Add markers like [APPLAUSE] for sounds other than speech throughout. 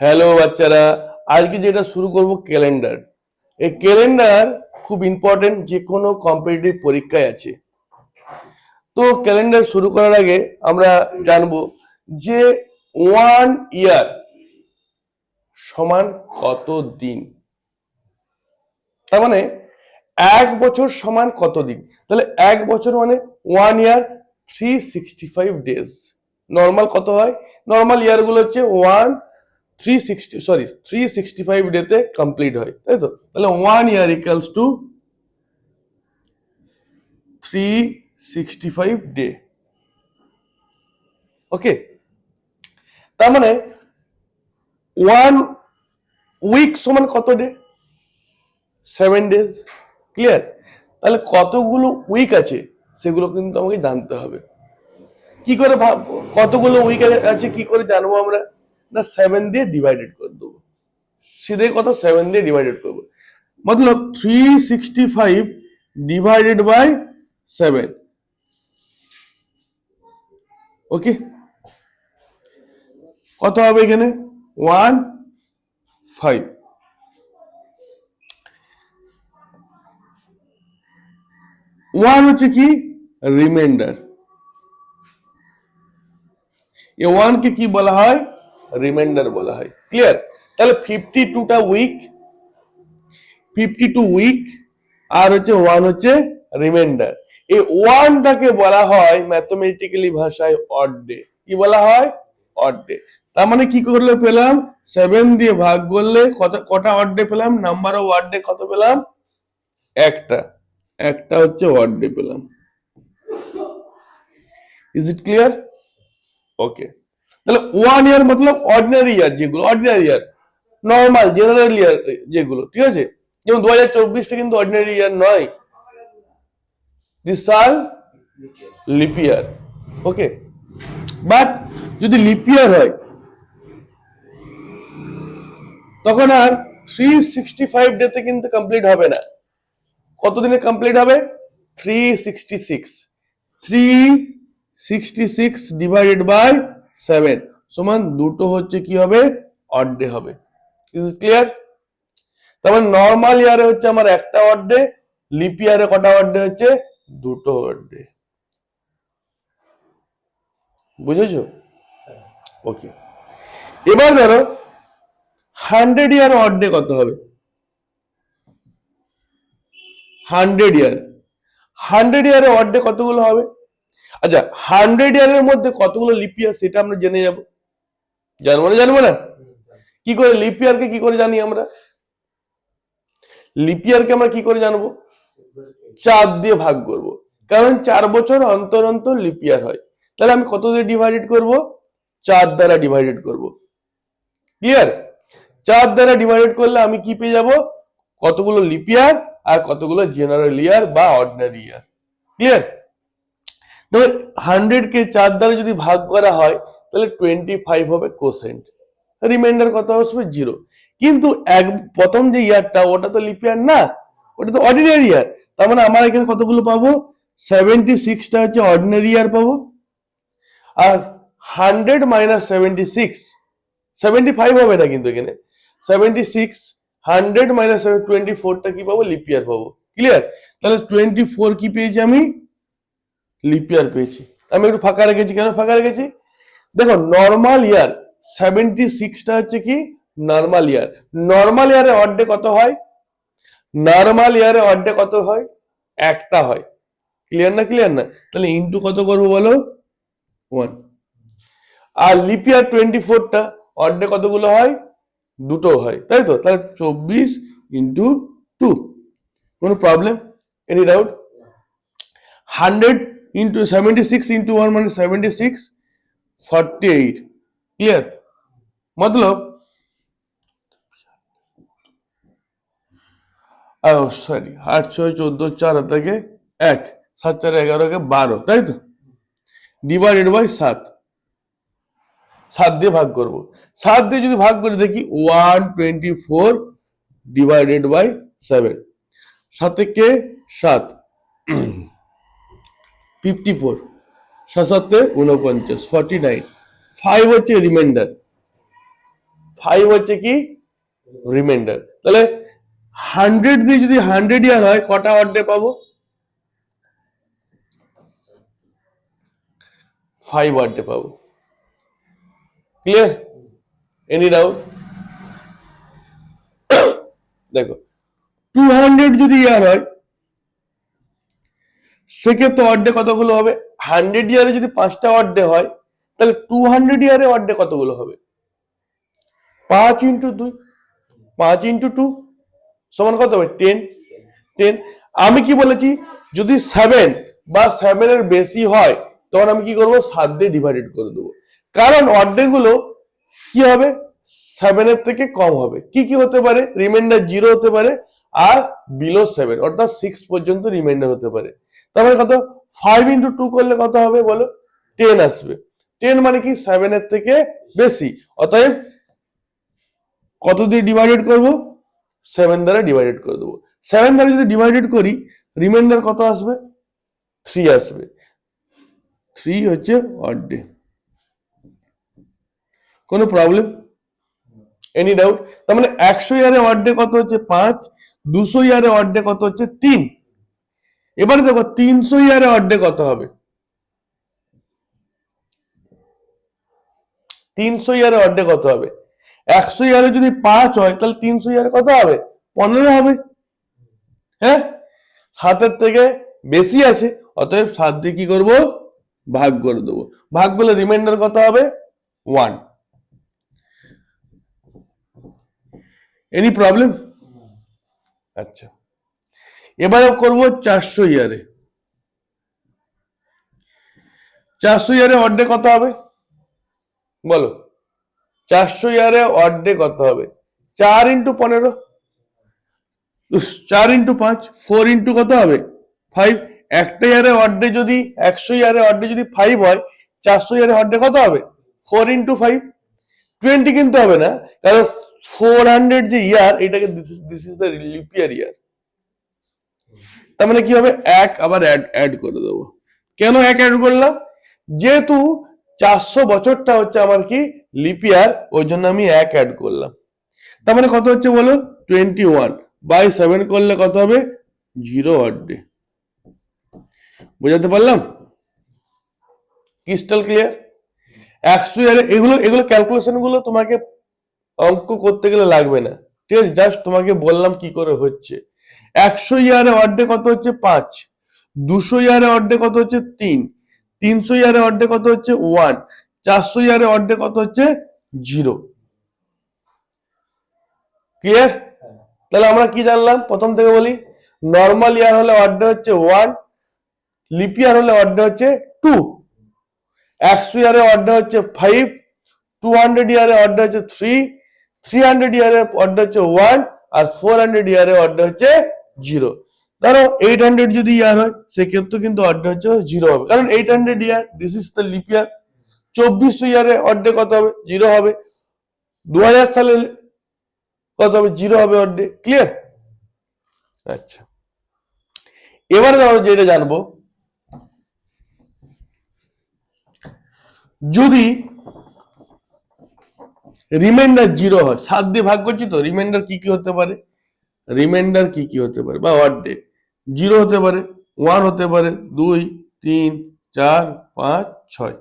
Hello বাচ্চারা। আজকে যেটা শুরু করব ক্যালেন্ডার এই ক্যালেন্ডার খুব ইম্পর্টেন্ট যে কোনো কম্পিটিটিভ পরীক্ষায় আছে। তো ক্যালেন্ডার শুরু করার আগে আমরা জানব যে ওয়ান ইয়ার সমান কত দিন? তার মানে এক বছর সমান কত দিন? তাহলে এক বছর মানে one year three sixty five days normal কত হয়? নর্মাল ইয়ারগুলো হচ্ছে one three sixty sorry three sixty five ডেতে কমপ্লিট হয়, তাই তো? তাহলে one year equals to three sixty five day okay তার মানে ওয়ান উইক সমান কত ডে সেভেন ডেজ ক্লিয়ার তাহলে কতগুলো উইক আছে, সেগুলো কিন্তু আমাকে জানতে হবে। কি করে কতগুলো উইক আছে, কি করে জানব আমরা? না সেভেন দিয়ে ডিভাইডেড করে দেবো। সিধে কত সেভেন দিয়ে ডিভাইডেড করব। মতলব three sixty five divided by seven okay কত হবে এখানে? ওয়ান ফাইভ ওয়ান হচ্ছে কি? রিমাইন্ডার এ ওয়ানকে কি বলা হয়? রিমাইন্ডার বলা হয়। ক্লিয়ার তাহলে ফিফটি টুটা উইক ফিফটি টু উইক আর হচ্ছে ওয়ান হচ্ছে রিমাইন্ডার এই ওয়ানটাকে বলা হয় ম্যাথমেটিক্যালি ভাষায় অড ডে কি বলা হয়? অড ডে তার মানে কি করলে পেলাম? সেভেন দিয়ে ভাগ করলে কত, কটা অড ডে পেলাম? নাম্বার অফ ওয়ার্ড ডে কত পেলাম? একটা। একটা হচ্ছে ওয়ার্ড ডে পেলাম। ইজ ইট ক্লিয়ার ওকে তাহলে ওয়ান ইয়ার মতলব অর্ডিনারি ইয়ার যেগুলো ordinary year normal general year যেগুলো, ঠিক আছে? যেমন দু হাজার চব্বিশটা কিন্তু অর্ডিনারি ইয়ার নয়। দিস সাল লিপ ইয়ার ওকে বাট যদি লিপ ইয়ার হয়, তখন আর থ্রি সিক্সটি ফাইভ ডেতে কিন্তু কমপ্লিট হবে না। কতদিনে কমপ্লিট হবে? Three sixty six three sixty six divided by seven. সমান দুটো হচ্ছে কি হবে? অড ডে হবে ইজ ক্লিয়ার তারপর নর্মাল ইয়ারে হচ্ছে আমার একটা অড ডে লিপ ইয়ারে কটা অড ডে হচ্ছে? দুটো অড ডে বুঝেছ? ওকে এবার ধরো হান্ড্রেড ইয়ার অড ডে কত হবে? হান্ড্রেড ইয়ার হান্ড্রেড ইয়ারে অড ডে কতগুলো হবে? আচ্ছা হান্ড্রেড ইয়ারের মধ্যে কতগুলো লিপ ইয়ার সেটা আমরা জেনে যাব। জানব না জানব না? কি করে, লিপ ইয়ারকে কি করে জানি আমরা? লিপ ইয়ারকে আমরা কি করে জানব? চার দিয়ে ভাগ করব। কারণ চার বছর অন্তর অন্তর লিপ ইয়ার হয়। তাহলে আমি কত দিয়ে ডিভাইডেড করব? চার দ্বারা ডিভাইডেড করব। ক্লিয়ার চার দ্বারা ডিভাইডেড করলে আমি কি পেয়ে যাব? কতগুলো লিপ ইয়ার আর কতগুলো জেনারেল ইয়ার বা অর্ডিনারি ইয়ার ক্লিয়ার তবে হান্ড্রেড কে চার দ্বারা যদি ভাগ করা হয়, তাহলে টোয়েন্টি ফাইভ হবে কোসেন্ট রিমাইন্ডার কত আসবে জিরো কিন্তু এক, প্রথম যে ইয়ারটা ওটা তো লিপ ইয়ার না, ওটা তো অর্ডিনারি ইয়ার তার মানে আমার এখানে কতগুলো পাবো? সেভেন্টি সিক্সটা হচ্ছে অর্ডিনারি ইয়ার পাবো। আর hundred minus seventy six seventy five হবে না কিন্তু এখানে। Seventy six hundred minus twenty ফোরটা কি পাবো? লিপ ইয়ার পাবো। ক্লিয়ার তাহলে টোয়েন্টি ফোর কি পেয়েছি আমি? লিপ ইয়ার পেয়েছি। আমি একটু ফাঁকা রেখেছি, কেন ফাঁকা রেখেছি? দেখো নর্মাল ইয়ার সেভেন্টি সিক্সটা হচ্ছে কি? নর্মাল ইয়ার নর্মাল ইয়ারে অর্ডে কত হয়? নর্মাল ইয়ারে অর্ডে কত হয়? একটা হয়। ক্লিয়ার না ক্লিয়ার না? তাহলে ইন্টু কত করব বলো? ওয়ান আর লিপিয়ার টোয়েন্টি ফোরটা অর্ডে কতগুলো হয়? দুটো হয়। তাই তো? তাহলে চব্বিশ ইন্টু টু কোনো problem any doubt hundred into seventy six into one মানে seventy six forty eight clear মতলব সরি আট ছয় চোদ্দ চার থেকে এক সাত চার এগারোকে বারো তাই তো ডিভাইডেড বাই সাত সাত দিয়ে ভাগ করব সাত দিয়ে যদি ভাগ করে দেখি one twenty four divided by seven সাত কে সাত ফিফটি ফোর সাত সাতে উনপঞ্চাশ ফর্টি নাইন ফাইভ হচ্ছে রিমাইন্ডার ফাইভ হচ্ছে কি? রিমাইন্ডার তাহলে হান্ড্রেড দিয়ে যদি হান্ড্রেড ইয়ার হয়, কটা অর্ডে পাবো? ফাইভ অর্ডে পাবো। ক্লিয়ার এনি ডাউট দেখো টু হান্ড্রেড যদি ইয়ার হয় সেক্ষেত্রে অর্ডে কতগুলো হবে? হান্ড্রেড ইয়ারে যদি পাঁচটা অর্ডে হয়, তাহলে টু হান্ড্রেড ইয়ারে অর্ডে কতগুলো হবে? পাঁচ ইন্টু দুই, পাঁচ ইন্টু টু সমান কত হবে? টেন টেন আমি কি বলেছি? যদি সেভেন বা সেভেনের বেশি হয়, তখন আমি কি করব? সাত দিয়ে ডিভাইডেড করে দেবো। কারণ অর্ধেকগুলো কি হবে? সেভেনের থেকে কম হবে। কি কি হতে পারে? রিমাইন্ডার জিরো হতে পারে আর বিলো সেভেন অর্থাৎ সিক্স পর্যন্ত রিমাইন্ডার হতে পারে। তারপরে কত? ফাইভ ইন্টু টু করলে কত হবে বলো? টেন আসবে। টেন মানে কি? সেভেনের থেকে বেশি। অতএব কত দিয়ে ডিভাইডেড করব? সেভেন দ্বারা ডিভাইডেড করে দেবো। সেভেন দ্বারা যদি ডিভাইডেড করি রিমাইন্ডার কত আসবে? থ্রি আসবে। থ্রি হচ্ছে অড ডে কোনো প্রবলেম এনি ডাউট তার মানে একশো ইয়ারে অড ডে কত হচ্ছে? পাঁচ। দুশো ইয়ারে অড ডে কত হচ্ছে? তিন। এবারে দেখো তিনশো ইয়ারে ডে কত হবে? তিনশো ইয়ারে ডে কত হবে? একশো ইয়ারে যদি পাঁচ হয়, তাহলে তিনশো ইয়ারে কত হবে? পনেরো হবে। হ্যাঁ? সাতের থেকে বেশি আছে, অতএব সাত দিয়ে কি করব? ভাগ করে দেবো। ভাগ করলে রিমাইন্ডার কত হবে? ওয়ান এনি প্রবলেম আচ্ছা। এবারে করব চারশো ইয়ারে। চারশো ইয়ারে অর্ডে কত হবে? বলো। চারশো ইয়ারে অর্ডে কত হবে? চার ইন্টু পনেরো। চার ইন্টু পাঁচ ফোর ইন্টু কত হবে? ফাইভ একটা ইয়ারে অর্ডে যদি, একশো ইয়ারে অর্ডে যদি ফাইভ হয়, চারশো ইয়ারে অর্ডে কত হবে? ফোর ইন্টু ফাইভ টোয়েন্টি কিন্তু হবে না, কারণ ফোর হান্ড্রেড যে ইয়ার এটাকে this is the leap year year তার মানে কি হবে? এক আবার অ্যাড করে দেবো। কেন এক অ্যাড করলাম? যেহেতু চারশো বছরটা হচ্ছে আমার কি লিপিয়ার ওই জন্য আমি এক অ্যাড করলাম। তার মানে কত হচ্ছে বলো? টোয়েন্টি ওয়ান বাই সেভেন করলে কত হবে? জিরো ডে বোঝাতে পারলাম? ক্রিস্টাল ক্লিয়ার একশো ইয়ারে এগুলো এগুলো ক্যালকুলেশনগুলো তোমাকে অঙ্ক করতে গেলে লাগবে না। ঠিক আছে জাস্ট তোমাকে বললাম কি করে হচ্ছে। একশো ইয়ারে অর্ধে কত হচ্ছে? পাঁচ। দুশো ইয়ারে অর্ধে কত হচ্ছে? তিন। তিনশো ইয়ারে অর্ধে কত হচ্ছে? ওয়ান। চারশো ইয়ারে অর্ধে কত হচ্ছে? জিরো। ক্লিয়ার তাহলে আমরা কি জানলাম? প্রথম থেকে বলি নর্মাল ইয়ার হলে অর্ধে হচ্ছে ওয়ান লিপ ইয়ার হলে অর্ধে হচ্ছে টু একশো ইয়ারে অর্ধে হচ্ছে ফাইভ টু হান্ড্রেড ইয়ারে অর্ধে হচ্ছে থ্রি থ্রি হান্ড্রেড ইয়ারে অর্ধে হচ্ছে ওয়ান আর ফোর হান্ড্রেড ইয়ারে অর্ধে হচ্ছে জিরো। ধরো এইট হান্ড্রেড যদি ইয়ার হয়, সেক্ষেত্রে কিন্তু অর্ধে হচ্ছে জিরো হবে। কারণ eight hundred year this is the leap year চব্বিশশো ইয়ারে অর্ধে কত হবে? জিরো হবে। দু হাজার সালে কত হবে? জিরো হবে অর্ধে ক্লিয়ার আচ্ছা। এবারে আমরা যেটা জানব। যদি রিমাইন্ডার জিরো হয়, সাত দিয়ে ভাগ করছি তো রিমাইন্ডার কি কি হতে পারে? রিমাইন্ডার কি কি হতে পারে? বা ওয়ার্ড ডে জিরো হতে পারে ওয়ান হতে পারে, দুই, তিন, চার, পাঁচ, ছয়।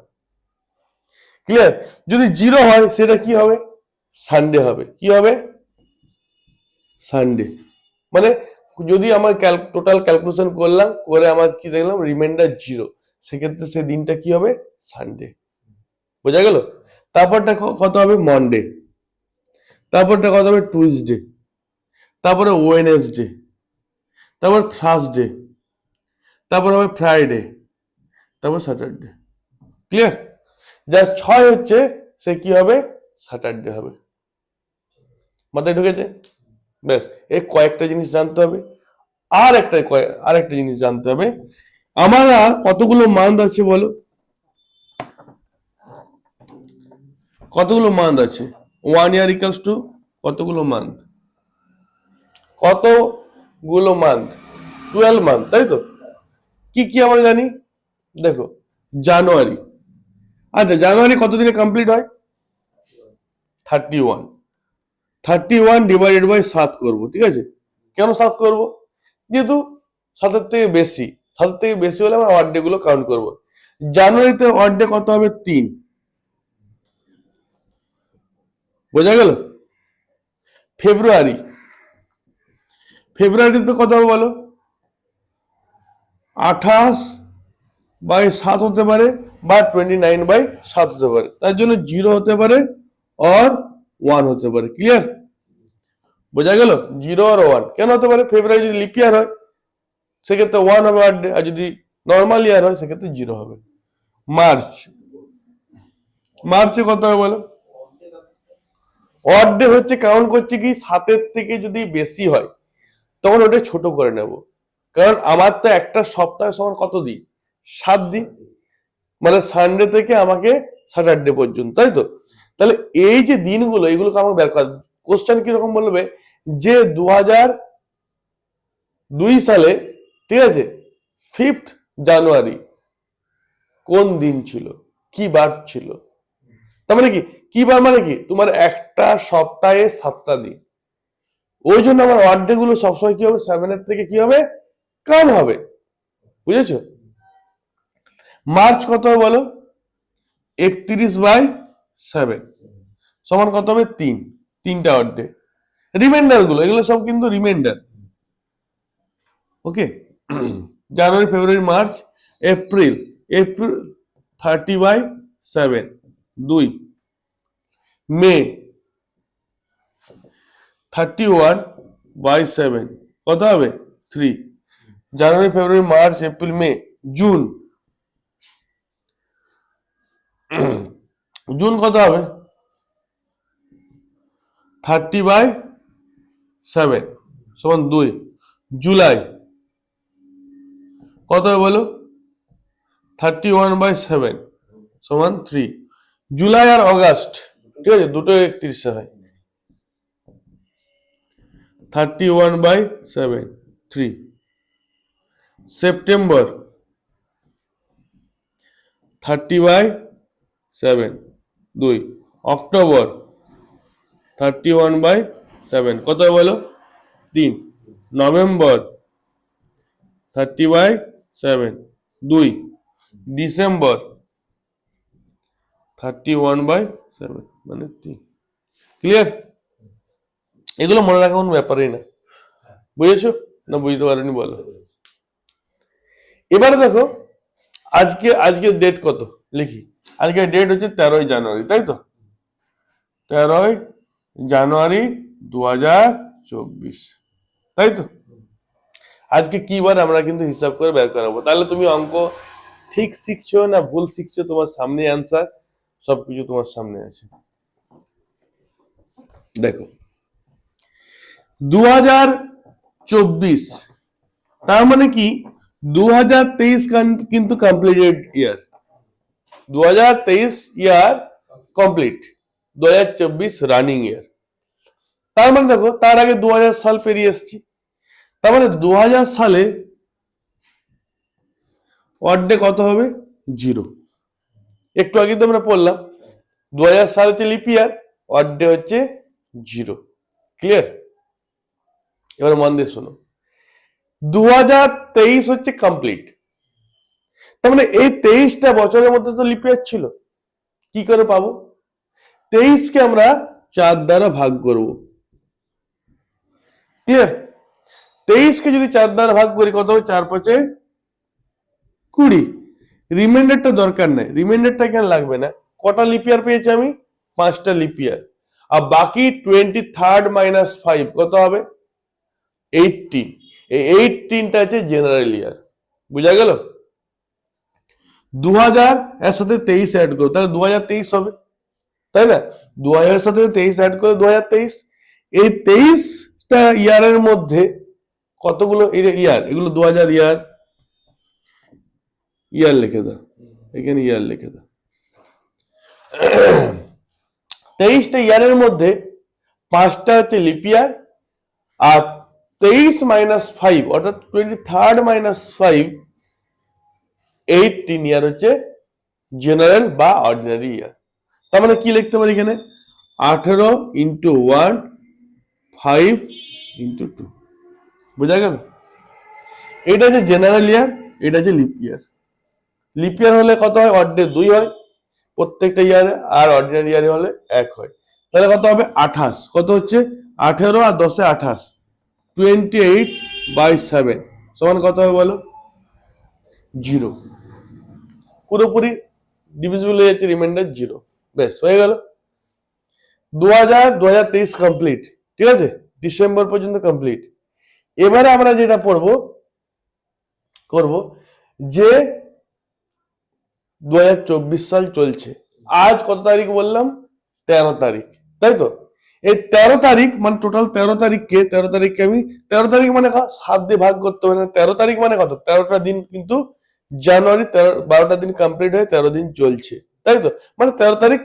ক্লিয়ার যদি জিরো হয়, সেটা কি হবে? সানডে হবে। কি হবে? সানডে মানে যদি আমার টোটাল ক্যালকুলেশন করলাম, করে আমার কি দেখলাম? রিমাইন্ডার জিরো সেক্ষেত্রে সেই দিনটা কি হবে? সানডে বোঝা গেল? তারপরটা কত হবে? মন্ডে তারপরটা কত হবে? টুইসডে তারপরে ওয়েনেসডে তারপর থার্সডে তারপর হবে ফ্রাইডে তারপর স্যাটারডে ক্লিয়ার যার ছয় হচ্ছে, সে কি হবে? স্যাটারডে হবে। মাথায় ঢুকেছে? ব্যাস, এই কয়েকটা জিনিস জানতে হবে। আর একটা আর একটা জিনিস জানতে হবে। আমার কতগুলো মান্থ আছে বলো? কতগুলো মান্থ আছে? ওয়ান ইয়ার ইকালস টু কতগুলো মান্থ কতগুলো মান্থ টুয়েলভ মান্থ তাই তো? কি কি আমরা জানি? দেখো জানুয়ারি আচ্ছা জানুয়ারি কত দিনে কমপ্লিট হয়? Thirty one thirty one divided by সাত করব, ঠিক আছে? কেন সাত করব? যেহেতু সাতের থেকে বেশি, সাতের থেকে বেশি হলে আমরা ওয়ার্ড ডে গুলো কাউন্ট করব। জানুয়ারিতে ওয়ার্ড ডে কত হবে? তিন। বোঝা গেল? ফেব্রুয়ারি ফেব্রুয়ারিতে কত হবে বলো। আঠাশ বাই সাত হতে পারে বা টোয়েন্টি নাইন বাই সাত হতে পারে। তার জন্য জিরো হতে পারে অর ওয়ান হতে পারে। ক্লিয়ার বোঝা গেল? জিরো আর ওয়ান কেন হতে পারে? ফেব্রুয়ারি যদি লিপ ইয়ার হয়, সেক্ষেত্রে ওয়ান হবে ডে আর যদি নর্মাল ইয়ার হয়, সেক্ষেত্রে জিরো হবে। মার্চ মার্চে কত হবে বলো? ডে হচ্ছে কাউন্ট করছে কি? সাতের থেকে যদি বেশি হয় তখন ওটা ছোট করে নেব। কারণ আমার তো একটা সপ্তাহে সমান কত দিন সাত দিন মানে সানডে থেকে আমাকে স্যাটারডে পর্যন্ত, তাই তো? তাহলে এই যে দিনগুলো, এগুলোকে আমাকে বের করা কোশ্চেন কীরকম বলবে? যে দু দুই সালে, ঠিক আছে? ফিফথ জানুয়ারি কোন দিন ছিল? কি বার ছিল? তার মানে কি? কি বার মানে কি? তোমার একটা সপ্তাহে সাতটা দিন। ওই জন্য আমার ওয়ার্ডে গুলো সবসময় কি হবে? সেভেনের থেকে কি হবে? কম হবে। বুঝেছ? মার্চ কত হবে বলো? একত্রিশ বাই সেভেন সমান কত হবে? তিন। তিনটা ওয়ার্ডে রিমাইন্ডারগুলো, এগুলো সব কিন্তু reminder okay January February March April April thirty by seven দুই। May thirty one by seven কত হবে? Three January, February, March, April, May, June. [CLEARS THROAT] June কত হবে? থার্টি বাই সেভেন সমান দুই। জুলাই। কত হবে বলো? থার্টি ওয়ান বাই সেভেন সমান থ্রি জুলাই আর অগাস্ট, ঠিক আছে? দুটো একত্রিশে হয়। Thirty one by seven three September thirty by seven দুই. October thirty one by seven কত বলো? তিন. নভেম্বর থার্টি বাই সেভেন দুই. December thirty one by seven মানে তিন। ক্লিয়ার এগুলো মনে রাখা কোনো ব্যাপারই না। বুঝেছ? না বুঝতে পারোনি বলো। এবারে দেখো, আজকে আজকে ডেট কত? লিখি। আজকে ডেট হচ্ছে তেরোই জানুয়ারি, তাই তো? তেরোই জানুয়ারি দু হাজার চব্বিশ, তাই তো? আজকে কি বার আমরা কিন্তু হিসাব করে বের করাবো। তাহলে তুমি অঙ্ক ঠিক শিখছো না ভুল শিখছো, তোমার সামনে অ্যান্সার সবকিছু তোমার সামনে আছে। দেখো দু হাজার চব্বিশ তার মানে কি দু হাজার তেইশ কিন্তু কমপ্লিটেড ইয়ার দু হাজার তেইশ ইয়ার কমপ্লিট দু হাজার চব্বিশ রানিং ইয়ার তার মানে দেখো তার আগে দু হাজার সাল পেরিয়ে এসছি তার মানে দু হাজার সালে ওয়ার্ডে কত হবে জিরো একটু আগে তো আমরা পড়লাম দু হাজার সাল হচ্ছে লিপ ইয়ার ওয়ার্ডে হচ্ছে জিরো ক্লিয়ার এবার মন দিয়ে শোনো। দু হাজার তেইশ হচ্ছে কমপ্লিট তার মানে এই তেইশটা বছরের মধ্যে তো লিপ ইয়ার ছিল। কি করে পাবো? তেইশকে আমরা চার দ্বারা ভাগ করব। ক্লিয়ার তেইশকে যদি চার দ্বারা ভাগ করি, কত চার পাঁচে কুড়ি। রিমাইন্ডারটা দরকার নেই। রিমাইন্ডারটা কেন লাগবে না? কটা লিপিয়ার পেয়েছি আমি? পাঁচটা লিপিয়ার আর বাকি টোয়েন্টি থার্ড মাইনাস ফাইভ কত হবে? এইটিন এই এইটিনটা আছে জেনারেল ইয়ার বুঝা গেল? দু হাজার এর সাথে তেইশ অ্যাড করো, তাহলে দু হাজার তেইশ হবে। তাই না? দু হাজারের সাথে তেইশ অ্যাড করে দু হাজার তেইশ এই তেইশটা ইয়ারের মধ্যে কতগুলো ইয়ার এগুলো দু হাজার ইয়ার ইয়ার লিখে দাও। এখানে ইয়ার লিখে দাও। তেইশটা ইয়ারের মধ্যে পাঁচটা হচ্ছে লিপিয়ার আর তেইশ মাইনাস ফাইভ অর্থাৎ twenty third minus five eighteen year হচ্ছে জেনারেল বা অর্ডিনারি ইয়ার তার মানে কি লিখতে পারি এখানে? আঠেরো into one five into two বোঝা গেল? এটা হচ্ছে জেনারেল ইয়ার এটা হচ্ছে লিপ ইয়ার লিপ ইয়ার হলে কত হয়? অর্ডে দুই হয়। প্রত্যেকটা ইয়ারে আর অর্ডিনারি ইয়ারে হলে এক হয়। তাহলে কত হবে? আঠাশ। কত হচ্ছে? আঠেরো আর দশে আঠাশ। টোয়েন্টি এইট বাই সেভেন সমান কত হবে বলো? জিরো পুরোপুরি ডিভিজিবল হয়ে যাচ্ছে রিমাইন্ডার জিরো বেশ, হয়ে গেল। দু হাজার দু হাজার তেইশ কমপ্লিট ঠিক আছে? ডিসেম্বর পর্যন্ত কমপ্লিট এবারে আমরা যেটা পড়ব, করব যে দু হাজার চব্বিশ সাল চলছে। আজ কত তারিখ বললাম? তেরো তারিখ, তাই তো? এই তেরো তারিখ মানে টোটাল তেরো তারিখকে তেরো তারিখকে আমি, তেরো তারিখ মানে সাত দিয়ে ভাগ করতে হবে না। তেরো তারিখ মানে কত? তেরোটা দিন কিন্তু জানুয়ারি তেরো, বারোটা দিন কমপ্লিট হয়ে তেরো দিন চলছে। তাই তো? মানে তেরো তারিখ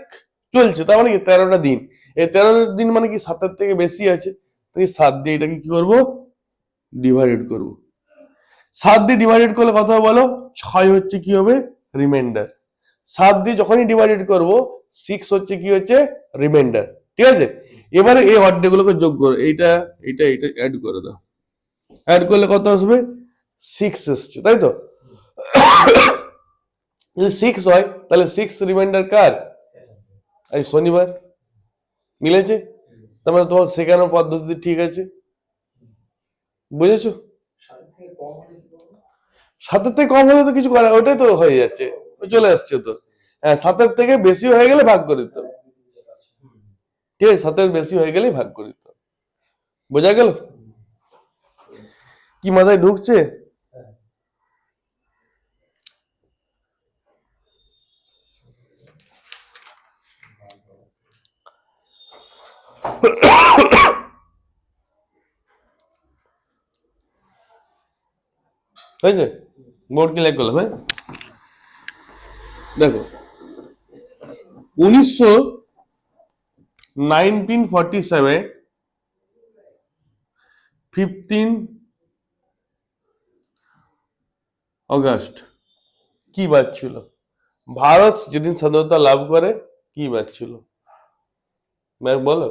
চলছে, তার মানে কি? তেরোটা দিন। এই তেরো দিন মানে কি সাতের থেকে বেশি আছে? তো এই সাত দিয়ে এটাকে কি করব? ডিভাইডেড করব। সাত দিয়ে ডিভাইডেড করলে হবে বলো? ছয় হচ্ছে কি হবে? রিমাইন্ডার সাত দিয়ে যখনই ডিভাইডেড করব সিক্স হচ্ছে কি হচ্ছে? রিমাইন্ডার ঠিক আছে? এবারে এই অর্ধেকগুলোকে যোগ করো, এইটা এইটা এইটা অ্যাড করে দাও। অ্যাড করলে কত আসবে? সিক্স এসছে তাই তো? যদি সিক্স হয়, তাহলে সিক্স রিমাইন্ডার কার? আজ শনিবার। মিলেছে? তার মানে তোমার শেখানোর পদ্ধতি ঠিক আছে? বুঝেছ? সাতের থেকে কম হলে তো কিছু করার ওটাই তো হয়ে যাচ্ছে, চলে আসছে তো। হ্যাঁ সাতের থেকে বেশি হয়ে গেলে ভাগ করে দিতে হবে। ঠিক আছে সাতের বেশি হয়ে গেলেই ভাগ করে বোঝা গেল? কি মাথায় ঢুকছে? হয়েছে? বোর্ড ক্লিয়ার করলাম হ্যাঁ? দেখো, উনিশশো nineteen forty seven fifteen August কি বাদ ছিল? ভারত যেদিন স্বাধীনতা লাভ করে, কি বাদ ছিল? বলো।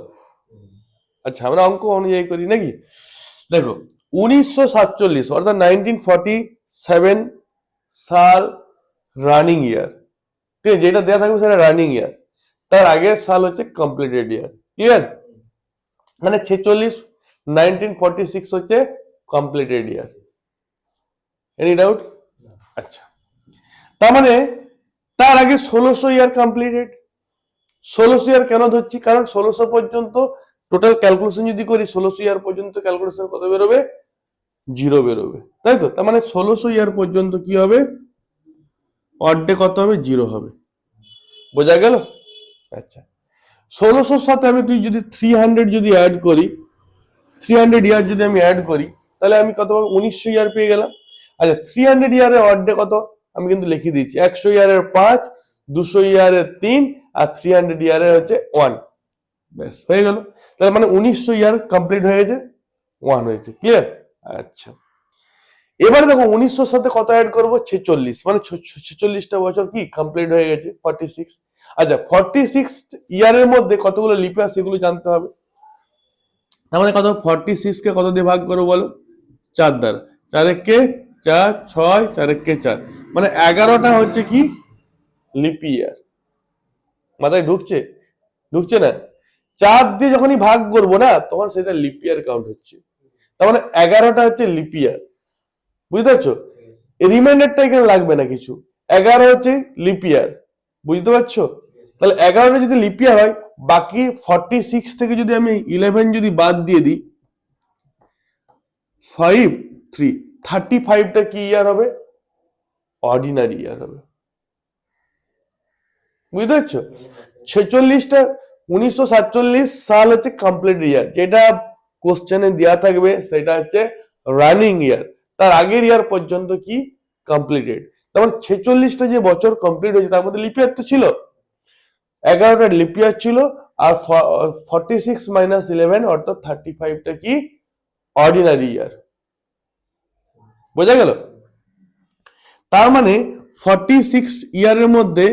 আচ্ছা আমরা অঙ্ক অনুযায়ী করি নাকি? দেখো, উনিশশো সাতচল্লিশ, অর্থাৎ নাইনটিন ফর্টি সেভেন সাল রানিং ইয়ার, ঠিক আছে? যেটা দেওয়া থাকবে সেটা রানিং ইয়ার। তার আগের সাল হচ্ছে কমপ্লিটেড ইয়ার ক্লিয়ার মানে ছেচল্লিশ নাইনটিন ফর্টি সিক্স হচ্ছে কমপ্লিটেড ইয়ার এনি ডাউট আচ্ছা। তার মানে তার আগে ষোলোশো ইয়ার কমপ্লিটেড ষোলোশো ইয়ার কেন ধরছি? কারণ ষোলোশো পর্যন্ত টোটাল ক্যালকুলেশন যদি করি, ষোলোশো ইয়ার পর্যন্ত ক্যালকুলেশন কত বেরোবে? জিরো বেরোবে। তাই তো? তার মানে ষোলোশো ইয়ার পর্যন্ত কি হবে? অর্ধে কত হবে? জিরো হবে। বোঝা গেল? আচ্ছা। ষোলোশোর সাথে আমি তুই যদি থ্রি হান্ড্রেড যদি অ্যাড করি থ্রি হান্ড্রেড ইয়ার যদি আমি অ্যাড করি, তাহলে আমি কত পাবো? উনিশশো ইয়ার পেয়ে গেলাম। আচ্ছা থ্রি হান্ড্রেড ইয়ারের অর্ধে কত? আমি কিন্তু লিখে দিয়েছি। একশো ইয়ারের পাঁচ, দুশো ইয়ারের তিন, আর থ্রি হান্ড্রেড ইয়ারের হচ্ছে ওয়ান ব্যাস, হয়ে গেল। তার মানে উনিশশো ইয়ার কমপ্লিট হয়ে গেছে ওয়ান হয়েছে। ক্লিয়ার আচ্ছা। এবারে দেখো, উনিশশোর সাথে কত অ্যাড করব? ছেচল্লিশ। মানে ছেচল্লিশটা বছর কি? কমপ্লিট হয়ে গেছে ফর্টি সিক্স আচ্ছা ফর্টি সিক্স ইয়ারের মধ্যে কতগুলো লিপি আছে সেগুলো জানতে হবে। তার মানে কত ফর্টি সিক্সকে কত দিয়ে ভাগ করব বলো? চার দ্বারা। চারেককে চার, ছয় চারেককে চার। মানে এগারোটা হচ্ছে কি? লিপি ইয়ার মাথায় ঢুকছে? ঢুকছে না? চার দিয়ে যখনই ভাগ করব না, তখন সেটা লিপিয়ার কাউন্ট হচ্ছে। তার মানে এগারোটা হচ্ছে লিপিয়ার বুঝতে পারছ? রিমাইন্ডারটা এখানে লাগবে না কিছু। এগারো হচ্ছে লিপিয়ার বুঝতে পারছ? তাহলে এগারোটা যদি লিপিয়ার হয়, বাকি ফর্টি সিক্স থেকে যদি আমি ইলেভেন যদি বাদ দিয়ে দিই ফাইভ থ্রি থার্টি ফাইভটা কি ইয়ার হবে? অর্ডিনারি ইয়ার হবে। বুঝতে পারছ? ছেচল্লিশটা, উনিশশো সাতচল্লিশ সাল হচ্ছে কমপ্লিট ইয়ার যেটা কোশ্চেনে দেওয়া থাকবে, সেটা হচ্ছে রানিং ইয়ার তার আগের ইয়ার পর্যন্ত কি? কমপ্লিটেড তারপর ছেচল্লিশটা যে বছর কমপ্লিট হয়েছে, তার মধ্যে লিপিয়ার তো ছিল। এগারোটা লিপিয়ার ছিল, আর ফর্টি সিক্স মাইনাস ইলেভেন অর্থাৎ থার্টি ফাইভটা কি? অর্ডিনারি ইয়ার বোঝা গেল? তার মানে ফর্টি সিক্স ইয়ারের মধ্যে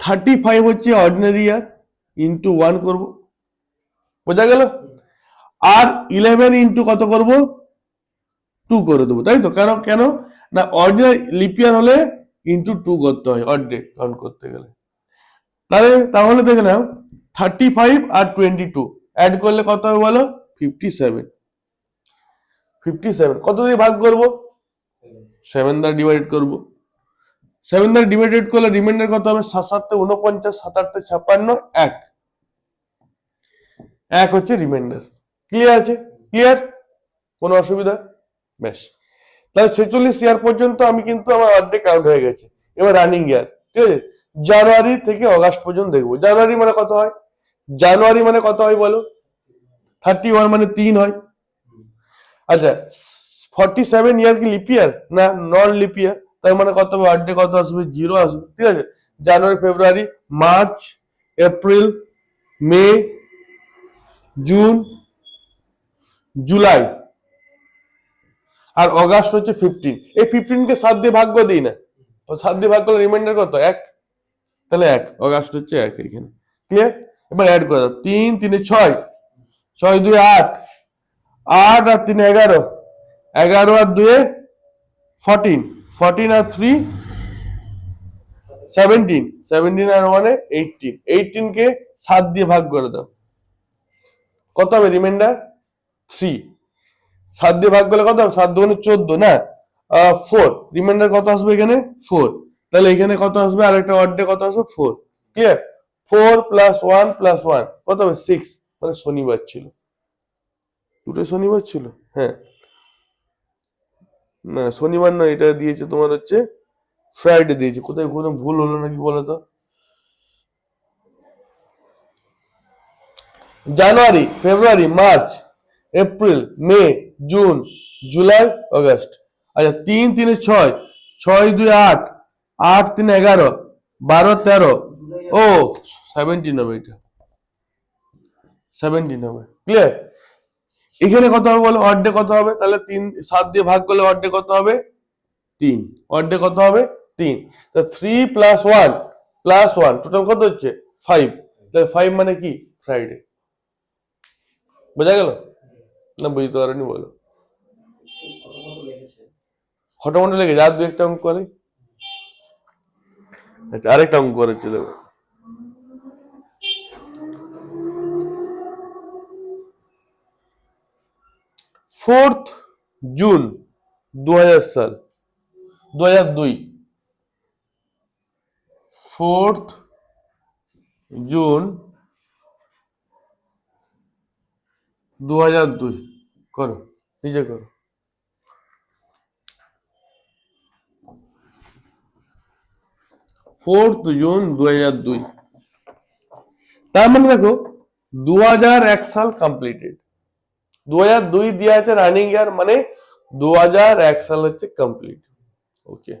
থার্টি ফাইভ হচ্ছে অর্ডিনারি ইয়ার ইন্টু ওয়ান করব। বোঝা গেল? আর ইলেভেন ইন্টু কত করব? টু করে দেবো, তাই তো? কেন কেন? না অর্ডিনারি লিপিয়ার হলে ইন্টু টু করতে হয় অর্ধেক কাউন্ট করতে গেলে। তাহলে তাহলে দেখে নাও থার্টি ফাইভ আর টোয়েন্টি টু অ্যাড করলে কত হবে বলো? ফিফটি সেভেন ফিফটি সেভেন কত দিয়ে ভাগ করব? সেভেন দ্বারা ডিভাইড করব। সেভেন দ্বারা ডিভাইডেড করলে রিমাইন্ডার কত হবে? সাত সাতটা উনপঞ্চাশ সাত আটটা ছাপ্পান্ন, এক। এক হচ্ছে রিমাইন্ডার ক্লিয়ার আছে? ক্লিয়ার কোনো অসুবিধা? বেশ তাহলে ছেচল্লিশ ইয়ার পর্যন্ত আমি কিন্তু আমার অর্ধেক কাউন্ট হয়ে গেছে। এবার রানিং ইয়ার ঠিক আছে জানুয়ারি থেকে অগাস্ট পর্যন্ত দেখব। জানুয়ারি মানে কত হয়? জানুয়ারি মানে কত হয় বলো? থার্টি ওয়ান মানে তিন হয়। আচ্ছা ফর্টি সেভেন ইয়ার কি লিপিয়ার না নন লিপিয়ার তার মানে কত অর্ধেক কত আসবে? জিরো আসবে। ঠিক আছে? জানুয়ারি, ফেব্রুয়ারি, মার্চ, এপ্রিল, মে, জুন, জুলাই। আর অগাস্ট হচ্ছে ফিফটিন এই ফিফটিন কে সাত দিয়ে ভাগ্য দিই না। তো সাত দিয়ে ভাগ করলে রিমাইন্ডার কত? এক। তাহলে এক। অগাস্ট হচ্ছে এক এখানে ক্লিয়ার এবার অ্যাড করে দাও। তিন, তিনে ছয়। ছয় দুই আট। আট আর তিন এগারো। এগারো আর দুয়ে ফর্টিন ফর্টিন আর থ্রি সেভেন্টিন সেভেন্টিন আর ওয়ানে এইটিন এইটিন কে সাত দিয়ে ভাগ করে দাও। কত হবে রিমাইন্ডার থ্রি সাত দিয়ে ভাগ করলে কত হবে? সাত দুগুণে চোদ্দ, না? ফোর রিমাইন্ডার কত আসবে এখানে? ফোর তাহলে এখানে কত আসবে? আর একটা অর্ডে কত আসবে? Four clear four plus one plus one কত হবে? সিক্স মানে শনিবার ছিল। দুটো শনিবার ছিল? হ্যাঁ। না, শনিবার নয়, এটা দিয়েছে তোমার হচ্ছে ফ্রাইডে দিয়েছে। কোথায় কোনো ভুল হলো নাকি বলো তো? জানুয়ারি, ফেব্রুয়ারি, মার্চ, এপ্রিল, মে, জুন, জুলাই অগস্ট আচ্ছা তিন, তিনে, ছয় ছয়, দুই, আট আট, তিন, এগারো, বারো, তেরো, ও সেভেন্টিন হবে এটা। সেভেন্টিন হবে। ক্লিয়ার এখানে কত হবে বলো? অর্ধে কত হবে? তাহলে তিন, সাত দিয়ে ভাগ করলে অর্ধে কত হবে? তিন। অর্ধে কত হবে? তিন। তা three plus one plus one total কত হচ্ছে? ফাইভ তাহলে ফাইভ মানে কি? ফ্রাইডে বোঝা গেল? না বুঝতে পারেনি বলো। খটোমটো লেগেছে আর দু একটা অঙ্ক করে। আচ্ছা আরেকটা অঙ্ক করে চলে ফোর্থ জুন দু হাজার সাল দু হাজার দুই। ফোর্থ জুন দু হাজার দুই। করো, নিজে করো। ফোর্থ জুন দু দুই। তার মানে দেখো দু হাজার এক সাল কমপ্লিটেড দু হাজার দুই দেওয়া আছে রানিং ইয়ার মানে দু হাজার এক সাল হচ্ছে কমপ্লিট ওকে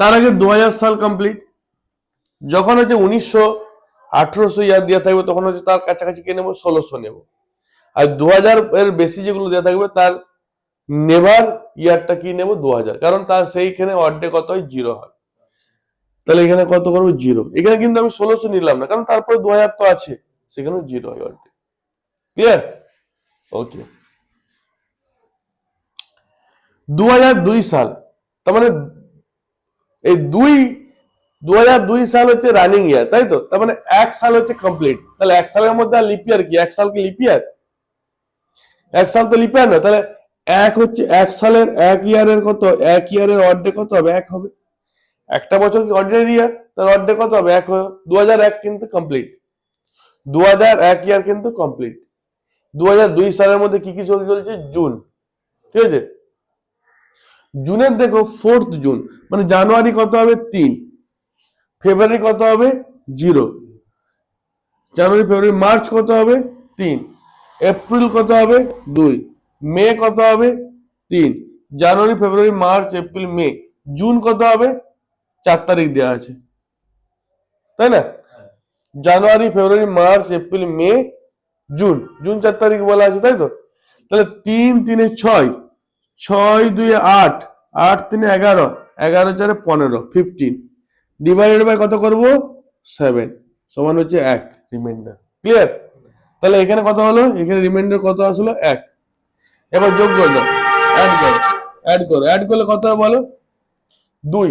তার আগে দু হাজার সাল কমপ্লিট যখন হচ্ছে উনিশশো আঠারোশো ইয়ার দেওয়া থাকবে, তখন হচ্ছে তার কাছাকাছি কে নেব? ষোলোশো নেব। আর দু হাজার এর বেশি যেগুলো দেওয়া থাকবে, তার নেভার ইয়ারটা কি নেব? দু হাজার কারণ তার সেইখানে অর্ধেক কত হয় জিরো হয়। তাহলে এখানে কত করব? জিরো। এখানে কিন্তু আমি ষোলোশো নিলাম না, কারণ তারপরে দু হাজার তো আছে। সেখানেও জিরো হয় অর্ধেক ক্লিয়ার ওকে দু দুই সাল। তার মানে এই দুই দু দুই সাল হচ্ছে রানিং ইয়ার তাই তো? তার মানে এক সাল হচ্ছে কমপ্লিট তাহলে এক সালের মধ্যে আর লিপিয়ার কি? এক সাল কি লিপিয়ার এক সাল তো লিপিয়ার না, তাহলে এক হচ্ছে এক সালের, এক ইয়ারের কত? এক ইয়ারের অর্ধেক কত হবে? এক হবে। একটা বছর কি অর্ডিনারি ইয়ার তার অর্ধেক কত হবে? এক দু হাজার এক কিন্তু কমপ্লিট দু হাজার এক ইয়ার কিন্তু কমপ্লিট দু হাজার দুই সালের মধ্যে কি কি চলতে চলছে? জুন। ঠিক আছে? জুনের দেখো ফোর্থ জুন। মানে জানুয়ারি কত হবে? তিন। ফেব্রুয়ারি কত হবে? জিরো জানুয়ারি, ফেব্রুয়ারি, মার্চ কত হবে? তিন। এপ্রিল কত হবে? দুই। মে কত হবে? তিন। জানুয়ারি, ফেব্রুয়ারি, মার্চ, এপ্রিল, মে। জুন কত হবে? চার তারিখ দেওয়া আছে। তাই না? জানুয়ারি, ফেব্রুয়ারি, মার্চ, এপ্রিল, মে, জুন। জুন চার তারিখ বলা আছে, তাই তো? তাহলে তিন, তিনে ছয়। ছয় দুই আট। আট, তিনে এগারো। এগারো, চারে পনেরো। ফিফটিন ডিভাইডেড বাই কত করব? সেভেন সমান হচ্ছে এক। রিমাইন্ডার ক্লিয়ার তাহলে এখানে কত হলো? এখানে রিমাইন্ডার কত আসলো? এক। এবার যোগ করে দাও। অ্যাড করো। অ্যাড করো। অ্যাড করলে কত হবে বলো? দুই।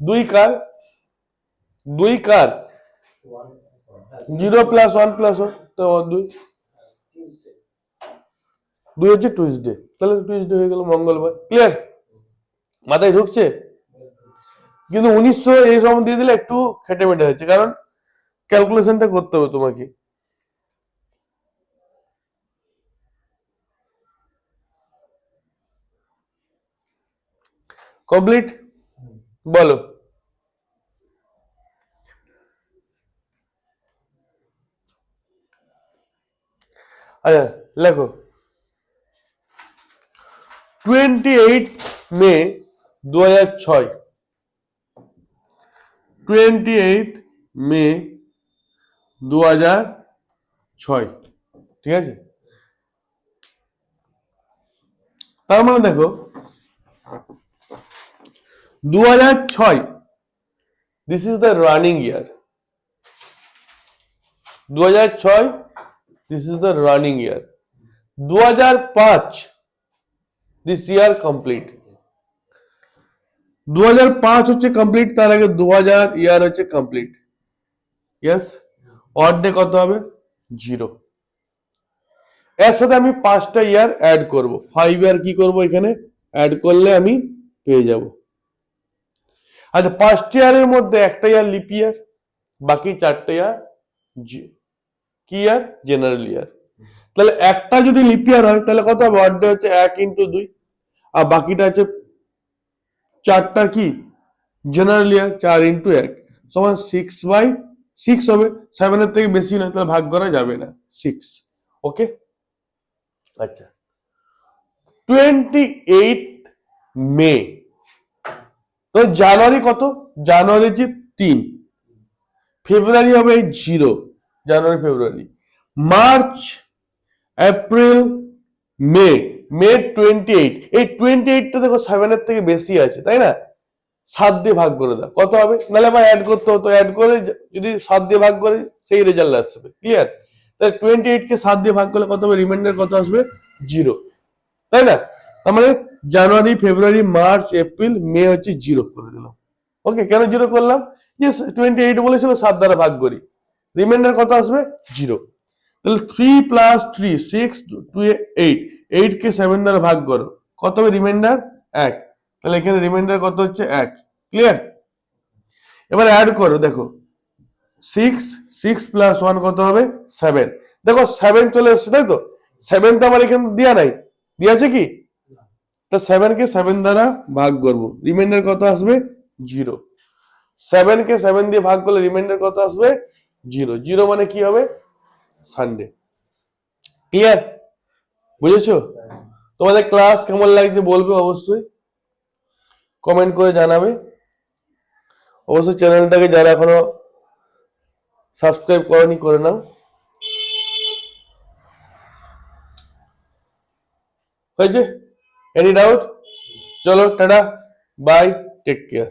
দুই কার? দুই কার? Zero plus one plus one তো দুই। দুই হচ্ছে টুইসডে তাহলে টুইসডে হয়ে গেল মঙ্গলবার। ক্লিয়ার মাথায় ঢুকছে? কিন্তু উনিশশো এই সময় দিয়ে দিলে একটু খেটে মেটে হচ্ছে কারণ ক্যালকুলেশনটা করতে হবে তোমাকে। কমপ্লিট বলো। আচ্ছা লেখো। টোয়েন্টি এইট মে দু হাজার ছয়। টোয়েন্টি এইট মে দু হাজার ছয়। ঠিক আছে? তার মানে দেখো দু হাজার ছয় this is the running year দু হাজার ছয় this is the running year দু হাজার পাঁচ দিস ইয়ার কমপ্লিট দু হাজার পাঁচ হচ্ছে কমপ্লিট তার আগে দু হাজার ইয়ার হচ্ছে কমপ্লিট ইয়েস অর্ধে কত হবে জিরো এর সাথে আমি পাঁচটা ইয়ার অ্যাড করব ফাইভ ইয়ার কি করব এখানে অ্যাড করলে আমি পেয়ে যাব আচ্ছা পাঁচটা ইয়ারের মধ্যে একটা ইয়ার লিপ ইয়ার বাকি চারটে ইয়ার কি ইয়ার জেনারেল ইয়ার তাহলে একটা যদি লিপ ইয়ার হয়, তাহলে কত হবে? অর্ধে হচ্ছে এক ইন্টু দুই। আর বাকিটা হচ্ছে চারটা কি? জেনারেল ইয়ার চার ইন্টু এক। সমান সিক্স বাই সিক্স হবে। সেভেনের থেকে বেশি নয়, তাহলে ভাগ করা যাবে না। সিক্স ওকে আচ্ছা। টোয়েন্টি এইট মে তো জানুয়ারি কত? জানুয়ারি যে তিন। ফেব্রুয়ারি হবে জিরো। জানুয়ারি, ফেব্রুয়ারি। মার্চ, এপ্রিল, মে। মে টোয়েন্টি এইট এই টোয়েন্টি এইটটা দেখো সেভেনের থেকে বেশি আছে, তাই না? সাত দিয়ে ভাগ করে দাও। কত হবে? নাহলে আবার অ্যাড করতে হতো অ্যাড করে যদি সাত দিয়ে ভাগ করে, সেই রেজাল্ট আসবে। ক্লিয়ার তাহলে টোয়েন্টি এইটকে সাত দিয়ে ভাগ করলে কত হবে? রিমাইন্ডার কত আসবে? জিরো। তাই না? তার মানে জানুয়ারি, ফেব্রুয়ারি, মার্চ, এপ্রিল, মে হচ্ছে জিরো করে দিলাম। ওকে, কেন জিরো করলাম? যে টোয়েন্টি এইট বলেছিল, সাত দ্বারা ভাগ করি। রিমাইন্ডার কত আসবে? জিরো তাহলে three plus three six two eight eight কে সেভেন দ্বারা ভাগ করো। কত হবে রিমাইন্ডার এক। তাহলে এখানে রিমাইন্ডার কত হচ্ছে? এক। ক্লিয়ার এবার অ্যাড করো, দেখো। সিক্স সিক্স প্লাস ওয়ান কত হবে? সেভেন দেখো সেভেন চলে এসছে, তাই তো? সেভেন তো আমার এখানে দেওয়া নাই। দেওয়া আছে কি? তো সেভেন কে সেভেন দ্বারা ভাগ করব। রিমাইন্ডার কত আসবে? জিরো সেভেন কে সেভেন দিয়ে ভাগ করলে রিমাইন্ডার কত আসবে? জিরো জিরো মানে কি হবে? সানডে ক্লিয়ার বুঝেছ? তোমাদের ক্লাস কেমন লাগছে বলবে অবশ্যই কমেন্ট করে জানাবে। অবশ্যই চ্যানেলটাকে যারা এখনও সাবস্ক্রাইব করনি, করে নাও। হয়েছে? এনি ডাউট চলো টাটা বাই টেক কেয়ার